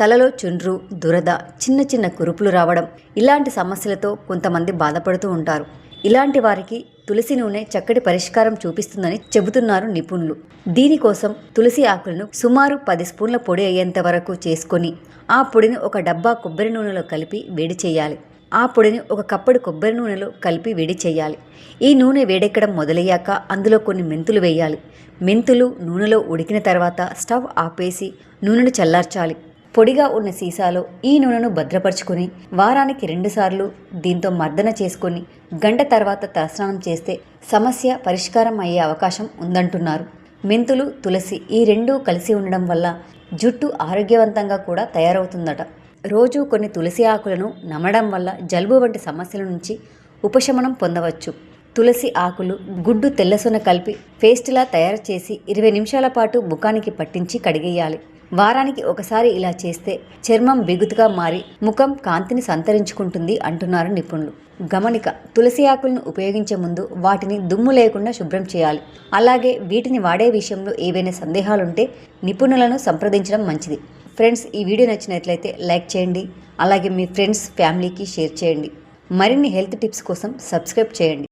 తలలో చుండ్రు దురద చిన్న చిన్న కురుపులు రావడం ఇలాంటి సమస్యలతో కొంతమంది బాధపడుతూ ఉంటారు. ఇలాంటి వారికి తులసి నూనె చక్కటి పరిష్కారం చూపిస్తుందని చెబుతున్నారు నిపుణులు. దీనికోసం తులసి ఆకులను సుమారు పది స్పూన్ల పొడి అయ్యేంత వరకు చేసుకొని ఆ పొడిని ఒక డబ్బా కొబ్బరి నూనెలో కలిపి వేడి చేయాలి. ఆ పొడిని ఒక కప్పడి కొబ్బరి నూనెలో కలిపి వేడి చేయాలి. ఈ నూనె వేడెక్కడం మొదలయ్యాక అందులో కొన్ని మెంతులు వేయాలి. మెంతులు నూనెలో ఉడికిన తర్వాత స్టవ్ ఆపేసి నూనెను చల్లార్చాలి. పొడిగా ఉన్న సీసాలో ఈ నూనెను భద్రపరుచుకుని వారానికి రెండుసార్లు దీంతో మర్దన చేసుకొని గంట తర్వాత తలస్నానం చేస్తే సమస్య పరిష్కారం అయ్యే అవకాశం ఉందంటున్నారు. మెంతులు తులసి ఈ రెండూ కలిసి ఉండడం వల్ల జుట్టు ఆరోగ్యవంతంగా కూడా తయారవుతుందట. రోజు కొన్ని తులసి ఆకులను నమడం వల్ల జలుబు వంటి సమస్యల నుంచి ఉపశమనం పొందవచ్చు. తులసి ఆకులు గుడ్డు తెల్లసొన కలిపి పేస్ట్లా తయారు చేసి ఇరవై నిమిషాల పాటు ముఖానికి పట్టించి కడిగేయాలి. వారానికి ఒకసారి ఇలా చేస్తే చర్మం బిగుతుగా మారి ముఖం కాంతిని సంతరించుకుంటుంది అంటున్నారు నిపుణులు. గమనిక తులసి ఆకులను ఉపయోగించే ముందు వాటిని దుమ్ము లేకుండా శుభ్రం చేయాలి. అలాగే వీటిని వాడే విషయంలో ఏవైనా సందేహాలుంటే నిపుణులను సంప్రదించడం మంచిది. ఫ్రెండ్స్ ఈ వీడియో నచ్చినట్లయితే లైక్ చేయండి. అలాగే మీ ఫ్రెండ్స్ ఫ్యామిలీకి షేర్ చేయండి. మరిన్ని హెల్త్ టిప్స్ కోసం సబ్స్క్రైబ్ చేయండి.